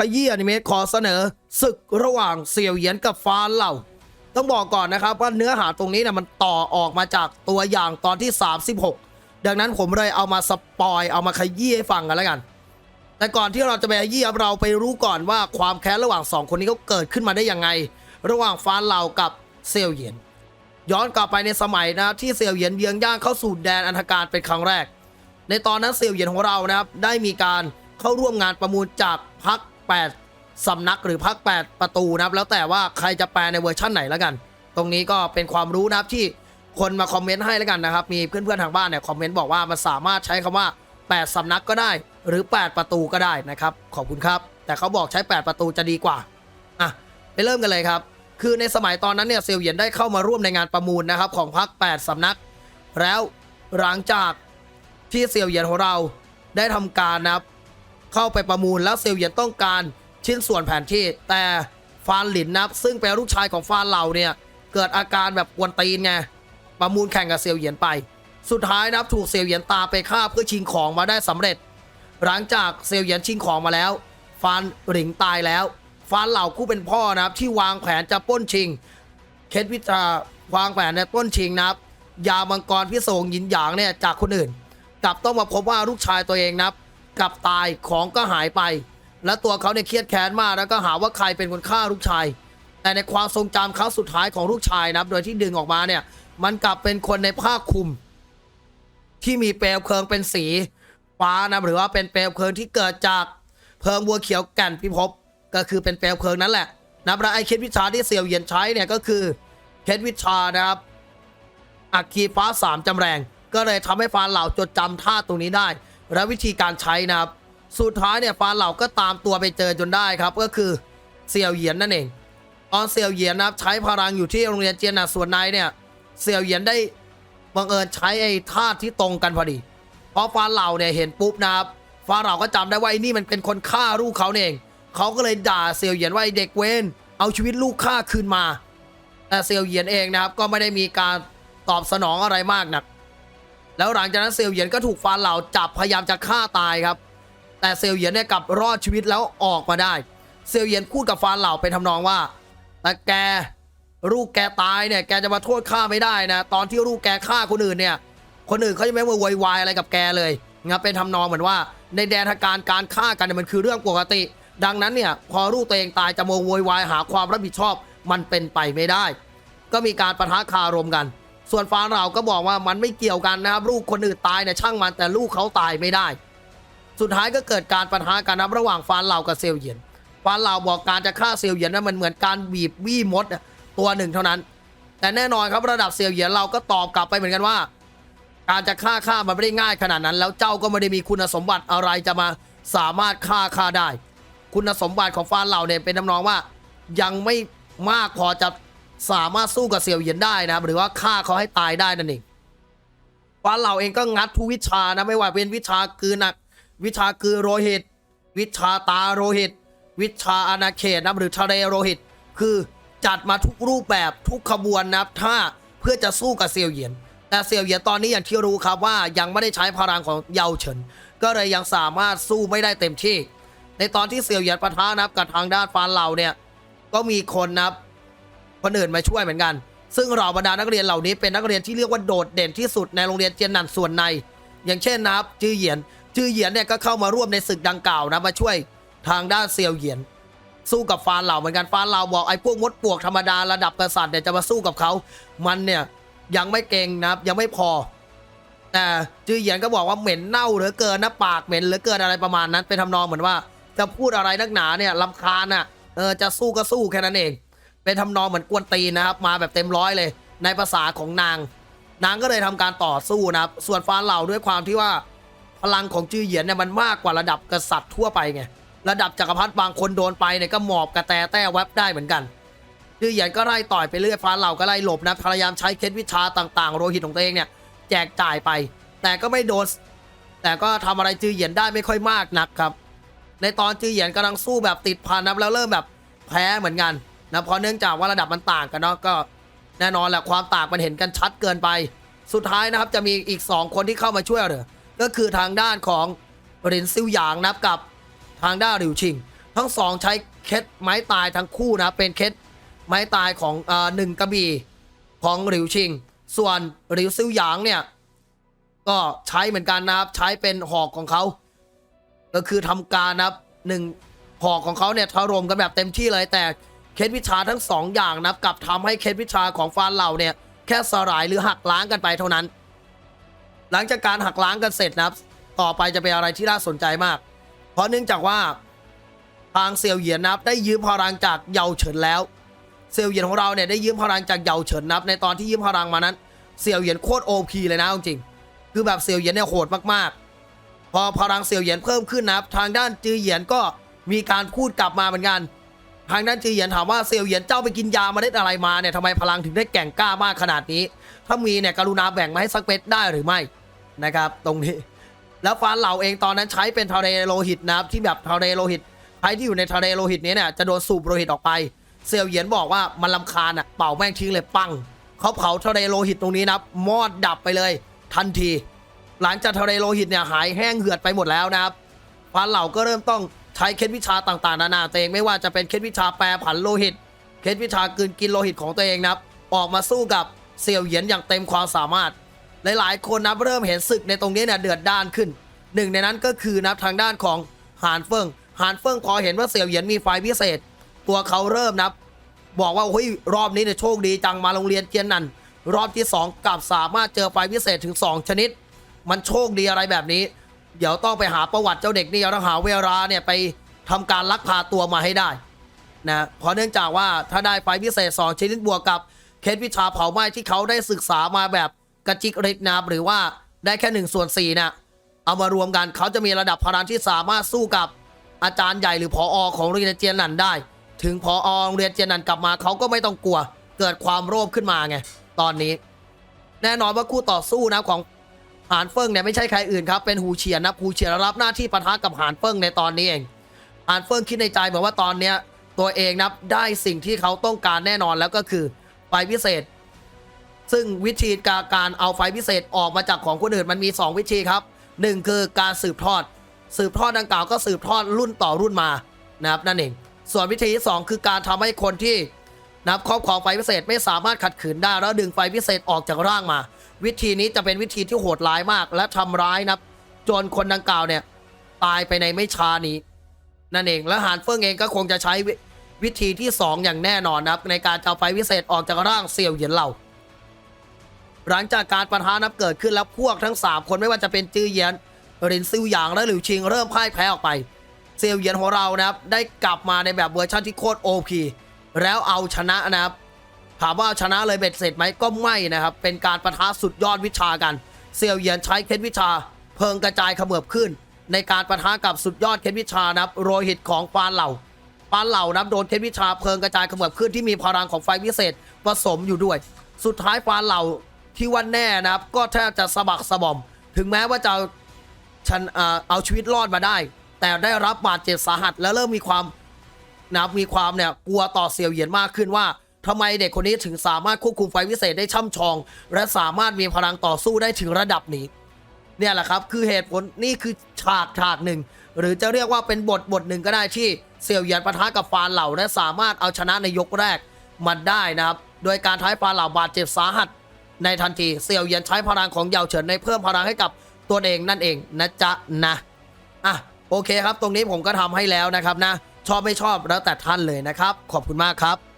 ขยี้อนิเมะขอเสนอศึกระหว่างเสี่ยวเหยียนกับฟ้าเหล่า ต้องบอกก่อนนะครับว่าเนื้อหาตรงนี้เนี่ยมันต่อออกมาจากตัวอย่างตอนที่ 36 ดังนั้นผมเลยเอามาสปอยเอามาขยี้ให้ฟังกันแล้วกัน แต่ก่อนที่เราจะไปขยี้เราไปรู้ก่อนว่าความแค้นระหว่างสองคนนี้เขาเกิดขึ้นมาได้ยังไง ระหว่างฟ้าเหล่ากับเซียวเหยียนย้อนกลับไปในสมัยนะที่เซียวเหยียนเยื้องย่างเข้าสู่แดนอันธการเป็นครั้งแรก ในตอนนั้นเซียวเหยียนของเรานะครับได้มีการเข้าร่วมงานประมูลจากพัก 8 สำนักหรือพัก 8 ประตูนะครับ แล้วแต่ว่าใครจะแปลในเวอร์ชั่นไหนแล้วกัน ตรงนี้ก็เป็นความรู้นะครับที่คนมาคอมเมนต์ให้แล้วกันนะครับ มีเพื่อนๆทางบ้านเนี่ยคอมเมนต์บอกว่ามันสามารถใช้คำว่า 8 สำนักก็ได้ หรือ 8 ประตูก็ได้นะครับ ขอบคุณครับ แต่เขาบอกใช้ 8 ประตูจะดีกว่าอะไปเริ่มกันเลยครับ คือในสมัยตอนนั้นเนี่ยเซียวเหยียนได้เข้ามาร่วมในงานประมูลนะครับของพัก 8 สำนัก แล้วหลังจากที่เซียวเหยียนของเราได้ทำการนะครับ เข้าไปประมูลแล้วเซียวเหยียนต้องการชิ้นส่วนแผนที่ แต่ฟานหลินนับ ซึ่งเป็นลูกชายของฟานเหล่าเนี่ยเกิดอาการแบบกวนตีนไงประมูลแข่งกับเซียวเหยียนไป สุดท้ายนับถูกเซียวเหยียนตาไปฆ่าเพื่อชิงของมาได้สำเร็จ หลังจากเซียวเหยียนชิงของมาแล้ว ฟานหลิงตายแล้วฟานเหล่าผู้เป็นพ่อนะครับที่วางแผนจะป้นชิง เคสวิชาวางแผนในป้นชิงนะครับ ยามังกรพิโสงหยินหยางเนี่ยจากคนอื่นกลับต้องมาพบว่าลูกชายตัวเองนะครับ กลับตายของก็หายไป และตัวเขาเนี่ยเครียดแค้นมากแล้วก็หาว่าใครเป็นคนฆ่าลูกชาย แต่ในความทรงจำครั้งสุดท้ายของลูกชายนะครับ โดยที่ดึงออกมาเนี่ย มันกลับเป็นคนในผ้าคลุม ที่มีเปลวเพลิงเป็นสีฟ้านะหรือว่าเป็นเปลวเพลิงที่เกิดจากเพลิงบัวเขียวแก่นพิภพก็คือเป็นเปลวเพลิงนั่นแหละนะและไอเคสวิชาที่เสียวเหยียนใช้เนี่ยก็คือเคสวิชานะครับอัคคีฟ้าสามจำแรง ก็เลยทำให้ฟานเหล่าจดจำท่าตรงนี้ได้ และวิธีการใช้นะครับ สุดท้ายเนี่ยฟานเหล่าก็ตามตัวไปเจอจนได้ครับ ก็คือเสี่ยวเหยียนนั่นเอง ตอนเสี่ยวเหยียนนะครับใช้พลังอยู่ที่โรงเรียนเจียนนาส่วนในเนี่ยเสี่ยวเหยียนได้บังเอิญใช้ไอ้ท่าที่ตรงกันพอดีเพราะฟานเหล่าเนี่ยเห็นปุ๊บนะครับฟานเหล่าก็จำได้ว่าไอ้นี่มันเป็นคนฆ่าลูกเขาเองเขาก็เลยด่าเสี่ยวเหยียนว่าไอ้เด็กเวนเอาชีวิตลูกข้าคืนมา แต่เซียวเหยียนเองนะครับก็ไม่ได้มีการตอบสนองอะไรมากนัก แล้วหลังจากนั้นเซียวเหยียนก็ถูกฟานเหล่าจับพยายามจะฆ่าตายครับ แต่เซียวเหยียนเนี่ยกลับรอดชีวิตแล้วออกมาได้ เซียวเหยียนพูดกับฟานเหล่าเป็นทำนองว่าแต่แกลูกแกตายเนี่ยแกจะมาโทษข้าไม่ได้นะ ตอนที่ลูกแกฆ่าคนอื่นเนี่ย คนอื่นเขาจะไม่มาโวยวายอะไรกับแกเลยนะครับเป็นทำนองเหมือนว่า ในแดนทางการการฆ่ากันเนี่ยมันคือเรื่องปกติ ดังนั้นเนี่ยพอลูกตัวเองตายจะมาโวยวายหาความรับผิดชอบมันเป็นไปไม่ได้ ก็มีการปะทะคารมกัน ส่วนฟาเราก็บอกว่ามันไม่เกี่ยวกันนะครับลูกคนอื่นตายเนี่ยช่างมันแต่ลูกเขาตายไม่ได้ สุดท้ายก็เกิดการปะทะกันนะระหว่างฟานเหล่ากับเซลเยียนฟานเหล่าบอกการจะฆ่าเซลเยียนนั้นมันเหมือนการบีบวี่มดตัวหนึ่งเท่านั้น แต่แน่นอนครับระดับเซลเยียนเราก็ตอบกลับไปเหมือนกันว่า การจะฆ่าข้ามันไม่ได้ง่ายขนาดนั้น แล้วเจ้าก็ไม่ได้มีคุณสมบัติอะไรจะมาสามารถฆ่าข้าได้ คุณสมบัติของฟานเหล่าเนี่ยเป็นทำนองว่ายังไม่มากพอจะ สามารถสู้กับเสี่ยวเหยียนได้นะครับ หรือว่าฆ่าเขาให้ตายได้นั่นเองฟานเหล่าเองก็งัดทุกวิชานะไม่ว่าเป็นวิชาคือหนัก วิชาคือโรหิต วิชาตาโรหิต วิชาอาณาเขตนะหรือทะเลโรหิต คือจัดมาทุกรูปแบบทุกขบวนนะครับถ้าเพื่อจะสู้กับเซียวเหยียน แต่เซียวเหยียนตอนนี้อย่างที่รู้ครับว่ายังไม่ได้ใช้พลังของเยาเฉิน ก็เลยยังสามารถสู้ไม่ได้เต็มที่ ในตอนที่เซียวเหยียนปะทะนะครับกับทางด้านฟานเหล่าเนี่ยก็มีคนนะครับ คนอื่นมาช่วยเหมือนกัน ซึ่งเราบรรดานักเรียนเหล่านี้เป็นนักเรียนที่เรียกว่าโดดเด่นที่สุดในโรงเรียนเจียนนันส่วนใน อย่างเช่นนะครับจื้อเหยียนจื้อเหยียนเนี่ยก็เข้ามาร่วมในศึกดังกล่าวนะมาช่วยทางด้านเซียวเหยียน สู้กับฟานเหล่าเหมือนกันฟานเหล่าบอกไอ้พวกมดปลวกธรรมดาระดับกษัตริย์เนี่ยจะมาสู้กับเขามันเนี่ยยังไม่เก่งนะครับยังไม่พอแต่จือเหยียนก็บอกว่าเหม็นเน่าเหลือเกินนะปากเหม็นเหลือเกินอะไรประมาณนั้นเป็นทำนองเหมือนว่า จะพูดอะไรนักหนาเนี่ยลำคาญอะเออจะสู้ก็สู้แค่นั้นเอง็นทำนองเหมือนกวนตีนนะครับ มาแบบเต็มร้อยเลย ในภาษาของนาง นางก็เลยทำการต่อสู้นะครับ ส่วนฟานเหล่าด้วยความที่ว่า พลังของจื้อเหยียนเนี่ยมันมากกว่าระดับกษัตริย์ทั่วไปไงระดับจักรพรรดิบางคนโดนไปเนี่ยก็หมอบกระแตแต้แวบได้เหมือนกันจื้อเหยียนก็ไล่ต่อยไปเรื่อยฟ้าเหล่าก็ไล่หลบนะพยายามใช้เคล็ดวิชาต่างๆ โรหิตของตัวเองเนี่ยแจกจ่ายไป แต่ก็ไม่โดนแต่ก็ทำอะไรจื้อเหยียนได้ไม่ค่อยมากนักครับ ในตอนจื้อเหยียนกำลังสู้แบบติดพันนะแล้วเริ่มแบบแพ้เหมือนกัน นะเพราะเนื่องจากว่าระดับมันต่างกันเนาะก็แน่นอนแหละความต่างมันเห็นกันชัดเกินไป สุดท้ายนะครับจะมีอีก 2 คนที่เข้ามาช่วยเหลือก็คือทางด้านของหรินซิวหยางนะครับกับทางด้านหลิวชิง ทั้งสองใช้เคสไม้ตายทั้งคู่นะเป็นเคสไม้ตายของอ่อหนึ่งกระบี่ของหลิวชิง ส่วนหลิวซิ่วหยางเนี่ยก็ใช้เหมือนกันนะครับใช้เป็นหอกของเขาก็คือทำการนะครับหนึ่งหอกของเขาเนี่ยถล่มกันแบบเต็มที่เลยแต่ เคสวิชาทั้งสองอย่างนะครับกลับทำให้เคสวิชาของฟานเหล่าเนี่ยแค่สลายหรือหักล้างกันไปเท่านั้น หลังจากการหักล้างกันเสร็จนะครับ ต่อไปจะเป็นอะไรที่น่าสนใจมาก เพราะเนื่องจากว่าทางเซียวเหยียนนับได้ยืมพลังจากเยาเฉินแล้ว เซียวเหยียนของเราเนี่ยได้ยืมพลังจากเยาเฉินนับ ในตอนที่ยืมพลังมานั้น เซียวเหยียนโคตรโอพีเลยนะจริงคือแบบเซียวเหยียนเนี่ยโหดมากๆ พอพลังเซียวเหยียนเพิ่มขึ้นนะครับ ทางด้านจือเหยียนก็มีการพูดกลับมาเหมือนกัน ทางด้านจือเหยียนถามว่าเซียวเหยียนเจ้าไปกินยามาได้อะไรมาเนี่ยทำไมพลังถึงได้แก่งกล้ามากขนาดนี้ ถ้ามีเนี่ยกรุณาแบ่งมาให้สักเม็ดได้หรือไม่นะครับ ตรงนี้ แล้วฟานเหล่าเองตอนนั้นใช้เป็นทะเลโลหิตนะครับที่แบบทะเลโลหิตใครที่อยู่ในทะเลโลหิตนี้เนี่ยจะโดนสูบโลหิตออกไป เซียวเหยียนบอกว่ามันลำคาญอะเป่าแม่งทิ้งเลยปังเขาเผาทะเลโลหิตตรงนี้นะครับมอดดับไปเลย ทันที หลังจากทะเลโลหิตเนี่ยหายแห้งเหือดไปหมดแล้วนะครับฟานเหล่าก็เริ่มต้อง ช้เคล็ดวิชาต่างๆ นานาตัวเองไม่ว่าจะเป็นเคล็ดวิชาแปรผันโลหิต เคล็ดวิชากืนกินโลหิตของตัวเองนะครับ ออกมาสู้กับเซียวเหยียนอย่างเต็มความสามารถ หลายๆ คนนะเริ่มเห็นศึกในตรงนี้เนี่ยเดือดด้านขึ้น หนึ่งในนั้นก็คือนะทางด้านของหานเฟิงหานเฟิงพอเห็นว่าเสี่ยวเหยียนมีไฟพิเศษ ตัวเขาเริ่มนะบอกว่าเฮ้ยรอบนี้เนี่ยโชคดีจังมาโรงเรียนเจียนนันรอบที่ 2กลับสามารถเจอไฟพิเศษถึง 2 ชนิด มันโชคดีอะไรแบบนี้ เดี๋ยวต้องไปหาประวัติเจ้าเด็กนี่ต้องหาเวลาเนี่ยไปทำการลักพาตัวมาให้ได้นะเพราะเนื่องจากว่าถ้าได้ไฟพิเศษ2ชนิดบวกกับเคสวิชาเผาไหม้ที่เขาได้ศึกษามาแบบกระจิกริดนะครับหรือว่าได้แค่1ส่วน4นะเอามารวมกันเขาจะมีระดับพลังที่สามารถสู้กับอาจารย์ใหญ่หรือพออของโรงเรียนเจียนหนันได้ ถึงพอโรงเรียนเจียนหนันกลับมาเขาก็ไม่ต้องกลัว เกิดความโลภขึ้นมาไงตอนนี้ แน่นอนว่าคู่ต่อสู้นะของ หานเฟิงเนี่ยไม่ใช่ใครอื่นครับ เป็นหูเฉียนนะหูเฉียนรับหน้าที่ปะทะกับหานเฟิงในตอนนี้เองอานเฟิงคิดในใจบอกว่าตอนเนี้ยตัวเองนะได้สิ่งที่เขาต้องการแน่นอนแล้วก็คือไฟพิเศษ ซึ่งวิธีการการเอาไฟพิเศษออกมาจากของคนอื่นมันมี 2 วิธีครับหนึ่งคือการสืบทอด สืบทอดดังกล่าวก็สืบทอดรุ่นต่อรุ่นมานะครับนั่นเองส่วนวิธีที่2คือการทำให้คนที่นับครอบครองไฟพิเศษไม่สามารถขัดขืนได้แล้วดึงไฟพิเศษออกจากร่างมา วิธีนี้จะเป็นวิธีที่โหดร้ายมาก และทำร้ายนะจนคนดังกล่าวเนี่ย ตายไปในไม่ช้านี้ นั่นเองและหานเฟิงเองก็คงจะใช้วิวิธีที่ 2 อย่างแน่นอนนะครับ ในการจะเอาไฟวิเศษออกจากร่างเซียวเหยียนเหล่าหลังจากการประทะนับเกิดขึ้นแล้วพวกทั้ง 3 คนไม่ว่าจะเป็นจื้อเหยียนรินซิวหยางและหลิวชิงเริ่มพ่ายแพ้ออกไป เซียวเหยียนของเรานะครับได้กลับมาในแบบเวอร์ชันที่โคตรโอพีแล้วเอาชนะนะครับ ถามว่าชนะเลยเบ็ดเสร็จไหมก็ไม่นะครับ เป็นการประทะสุดยอดวิชากัน เซียวเหยียนใช้เคล็ดวิชา เพิงกระจายเขมือบขึ้น ในการประทะกับสุดยอดเคล็ดวิชานะครับโรหิตของปานเหล่าปานเหล่านะครับโดนเคล็ดวิชาเพิงกระจายเขมือบขึ้นที่มีพลังของไฟวิเศษผสมอยู่ด้วย สุดท้ายปานเหล่าที่วันแน่นะครับ ก็แทบจะสะบักสะบอม ถึงแม้ว่าจะฉันเอาชีวิตรอดมาได้ แต่ได้รับบาดเจ็บสาหัส และเริ่มมีความนะมีความเนี่ยกลัวต่อเซียวเหยียนมากขึ้นว่า ทำไมเด็กคนนี้ถึงสามารถควบคุมไฟวิเศษได้ช่ำชอง และสามารถมีพลังต่อสู้ได้ถึงระดับนี้ เนี่ยแหละครับคือเหตุผลนี่คือฉากฉากหนึ่ง หรือจะเรียกว่าเป็นบทบทหนึ่งก็ได้ที่เซียวเหยียนปะทะกับฟานเหล่า และสามารถเอาชนะในยกแรกมันได้นะครับ โดยการท้ายฟานเหล่าบาดเจ็บสาหัส ในทันทีเซียวเหยียนใช้พลังของเยาเฉินในเพิ่มพลังให้กับตัวเองนั่นเองนะจ๊ะนะอะโอเคครับ ตรงนี้ผมก็ทำให้แล้วนะครับนะชอบไม่ชอบแล้วแต่ท่านเลยนะครับ ขอบคุณมากครับ